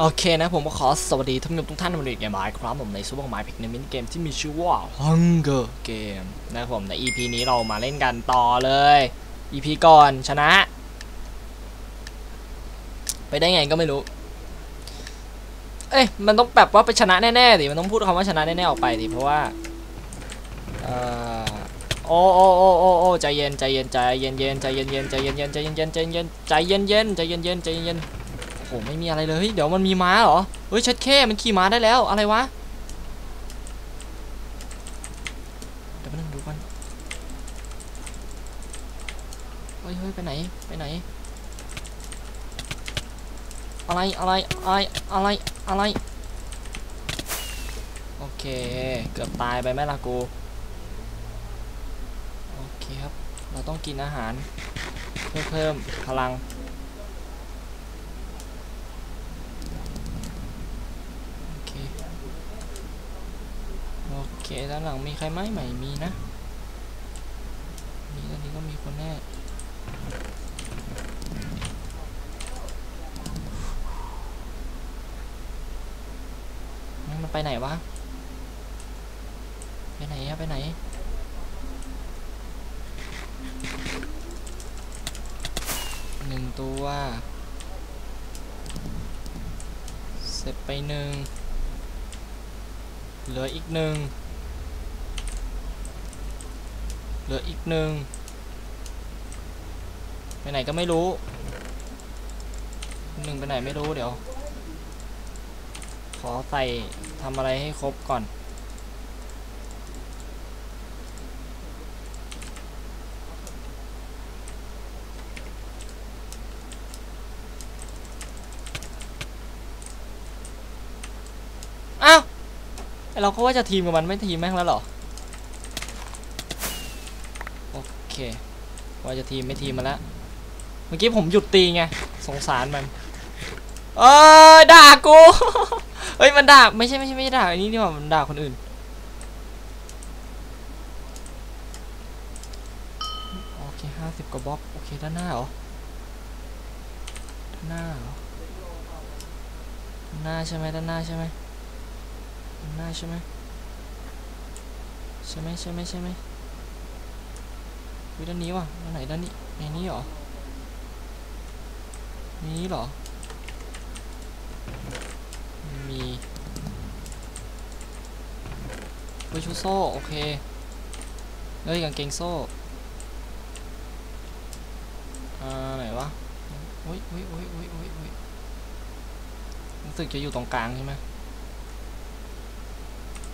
โอเคนะผมก็ขอสวัสดีท่านผู้ชมทุกท่านวันนี้เกมไมค์ครับผมในซูเปอร์มค์พิกในมินิเกมที่มีชื่อว่า Hunger Game นะครับผมใน EP นี้เรามาเล่นกันต่อเลย EP ก่อนชนะ ไปได้ไงก็ไม่รู้ เอ้ยมันต้องแบบว่าไปชนะแน่ๆดิมันต้องพูดคำว่าชนะแน่ๆออกไปดิเพราะว่าเอ่อโอ้โอ้โอ้โอ้โอ้ใจเย็นใจเย็นใจเย็นเย็นใจเย็นเย็นใจเย็นเย็นใจเย็นเย็นใจเย็นใจเย็นเย็นใจเย็นเย็นใจเย็นเย็น โอ้โหไม่มีอะไรเลยเฮ้ยเดี๋ยวมันมีม้าเหรอเฮ้ยชัดแค่มันขี่ม้าได้แล้วอะไรวะเดี๋ยวไปนั่งดูกันเฮ้ยเฮ้ยไปไหนไปไหน อะไรอะไรอะไรอะไรอะไรโอเคเกือบตายไปไหมล่ะกูโอเคครับเราต้องกินอาหารเพื่อเพิ่มพลัง โอเค โอ เคด้านหลังมีใครไหมไม่มีนะ มีด้านนี้ก็มีคนแน่มันไปไหนวะ ไปไหนอะไปไหนหนึ่งตัวเสร็จไปหนึ่งเหลืออีกหนึ่ง เหลืออีกหนึ่งไปไหนก็ไม่รู้หนึ่งไปไหนไม่รู้เดี๋ยว ขอใส่ทำอะไรให้ครบก่อน อ้าวเราก็ว่าจะทีมกับมันไม่ทีมแม่งแล้วหรอ โอเค ว่าจะทีมไม่ทีมมาแล้วเมื่อกี้ผมหยุดตีไงสงสารมันเอ้ยด่ากูเฮ้ยมันด่าไม่ใช่ไม่ใช่ไม่ใช่ด่าอันนี้นี่หว่ามันด่าคนอื่นโอเคห้าสิบกว่าบล็อกโอเคด้านหน้าเหรอด้านหน้าเหรอด้านหน้าใช่ไหมด้านหน้าใช่ไหมด้านหน้าใช่ไหมใช่ไหมใช่ไหมใช่ไหม วิด้านนี้วะด้านไหนด้านนี้ในนี้เหรอในนี้เหรอ มีเฮ้ยชุดโซ่ โอเคเฮ้ยกางเกงโซ่อ่าไหนวะโอ้ยโอ้ยโอ้ยโอ้ยโอ้ยโอ้ยรู้สึกจะอยู่ตรงกลางใช่ไหม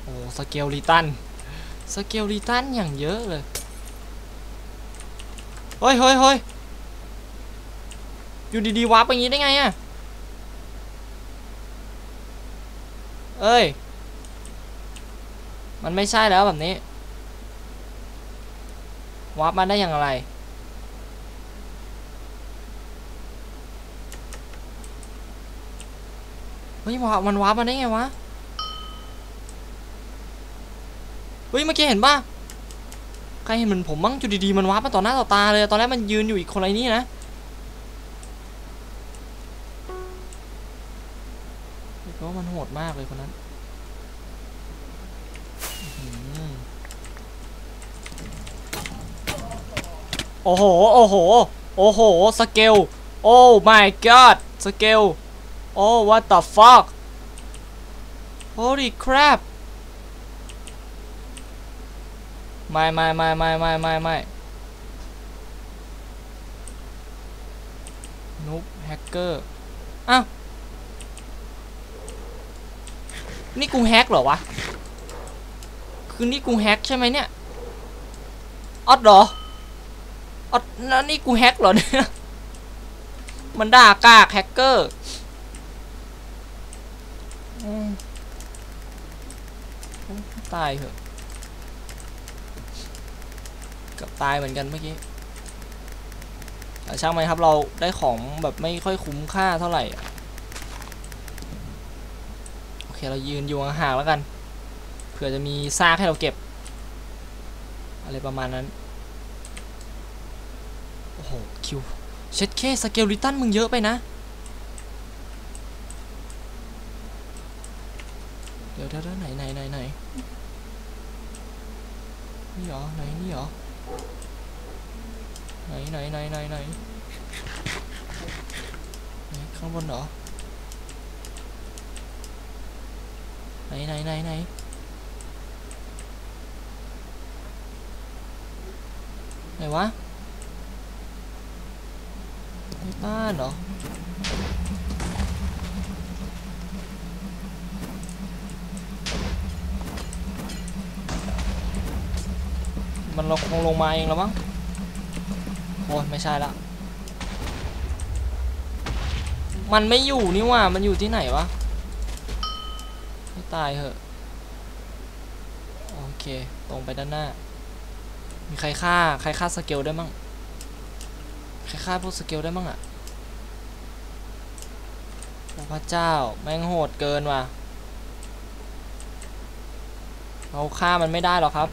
โอ้สเกลลิตันสเกลลิตันอย่างเยอะเลย เฮ้ยเฮ้ยเฮ้ยอยู่ดีๆวาร์ปไปอย่างนี้ได้ไงอะเอ้ย มันไม่ใช่แล้วแบบนี้ วาร์ปมาได้อย่างไร เฮ้ยวามันวาร์ปมาได้ไงวะ เฮ้ยเมื่อกี้เห็นป่ะ ใครเห็นเหมือนผมมั้งจุดดีๆมันวาร์ปมาต่อหน้าต่อตาเลย ตอนแรกมันยืนอยู่อีกคนไรนี่นะเพราะมันโหดมากเลยคนนั้นโอ้โห โอ้โห โอ้โห สเกล โอ้ my god สเกล โอ้ what the fuck holy crap ไม่ไม่ไม่ไม่ไม่ไม่ไม่นุ๊กแฮกเกอร์อ้าวนี่กูแฮกเหรอวะ คือนี่กูแฮกใช่ไหมเนี่ยออดเหรอออดแล้วนี่กูแฮกเหรอเนี่ย มันด่ากากแฮกเกอร์อืมตายเหอะ กับตายเหมือนกันเมื่อกี้แต่ช่างมันครับเราได้ของแบบไม่ค่อยคุ้มค่าเท่าไหร่โอเคเรายืนอยู่ห่างๆแล้วกันเผื่อจะมีซากให้เราเก็บ อะไรประมาณนั้นโอ้โหคิวเช็ดเคสเกลลิตันมึงเยอะไปนะเดี๋ยวเดี๋ยวเดี๋ยวไหนไหนไหนไหนนี่หรอไหนนี่หรอ ไหนไหนไหนไหนไหนไมันคงลงมาเองแล้วมั้งโอ้ยไม่ใช่ละมันไม่อยู่นี่ว่ามันอยู่ที่ไหนวะตายเหอะโอเคตรงไปด้านหน้า มีใครฆ่าใครฆ่าสเกลได้มั่งใครฆ่าพวกสเกลได้มั่งอะพระเจ้าแม่งโหดเกินว่ะเราฆ่ามันไม่ได้หรอกครับ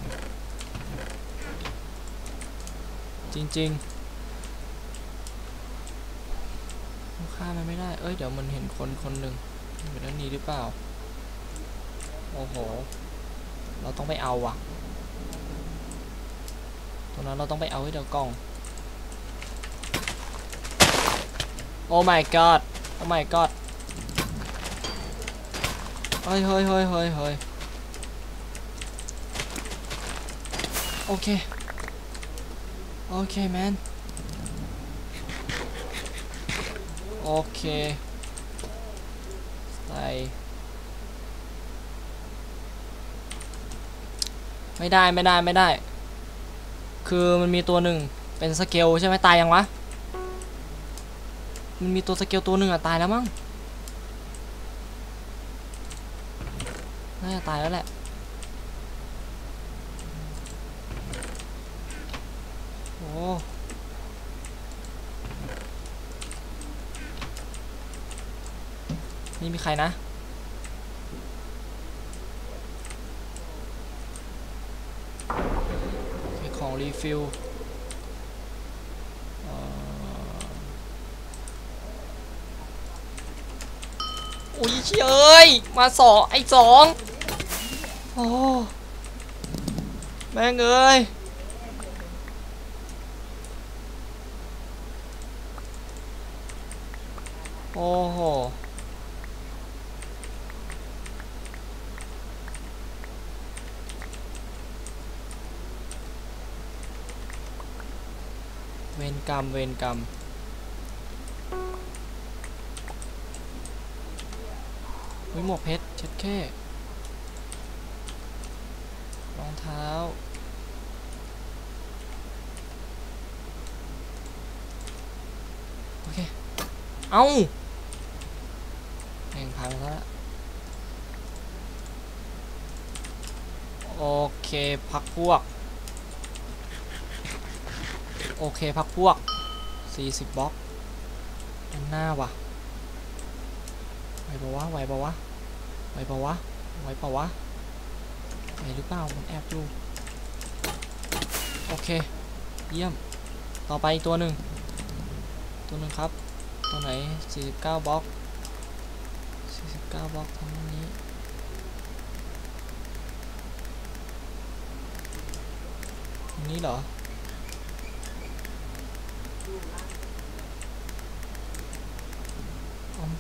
จริงๆเราฆ่ามันไม่ได้ เอ้ย เดี๋ยวมันเห็นคนคนหนึ่งอยู่ด้านนี้หรือเปล่า โอ้โห เราต้องไปเอาว่ะ ตรงนั้นเราต้องไปเอาให้เดี๋ยวกล่อง โอ้ my god โอ้ my god เฮ้ยเฮ้ยเฮ้ยเฮ้ยเฮ้ยโอเค โอเคแมนโอเคใส่ไม่ได้ไม่ได้ไม่ได้ คือมันมีตัวหนึ่งเป็นสเกลใช่ไหมตายยังวะ มันมีตัวสเกลตัวหนึ่งอะตายแล้วมั้ง น่าจะตายแล้วแหละ โอ้ นี่มีใครนะมีของรีฟิลอุ้ยเชยเอ้ย มาสองไอ้สอง โอ้ แม่งเอ้ย โอ้โหเวรกรรมเวรกรรมวิหมวกเพชรเช็ดแค่รองเท้า โอเค เอ้าม่งพังแล้วละ โอเคพักพวก โอเคพักพวก 40บล็อกอันหน้าว่ะไหวปะวะไหวปะวะไหวปะวะไหวปะวะไหวหรือเปล่ามันแอบอยู่โอเค เยี่ยมต่อไปอีกตัวหนึ่งตัวหนึ่งครับ ตัวไหน 49บล็อก49บล็อกทางนี้ ตรง นี้เหรอ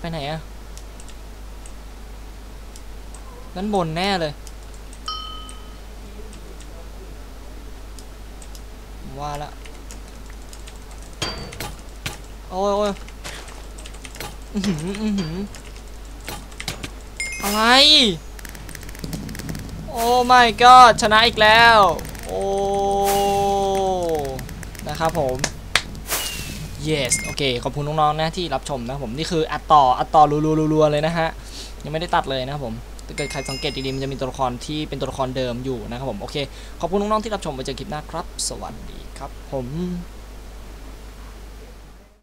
ไปไหนอะด้านบนแน่เลยว่าละ โอ้ยโอ้ยอื้อหืออื้อหืออะไร โอ้ my god ชนะอีกแล้ว โอ้ นะครับผม yes โอเคขอบคุณน้องๆนะที่รับชมนะผมนี่คืออัดต่ออัดต่อรัวๆๆๆเลยนะฮะยังไม่ได้ตัดเลยนะครับผมถ้าเกิดใครสังเกตดีๆมันจะมีตัวละครที่เป็นตัวละครเดิมอยู่นะครับผมโอเคขอบคุณน้องๆที่รับชมไว้เจอคลิปหน้าครับ สวัสดีครับผม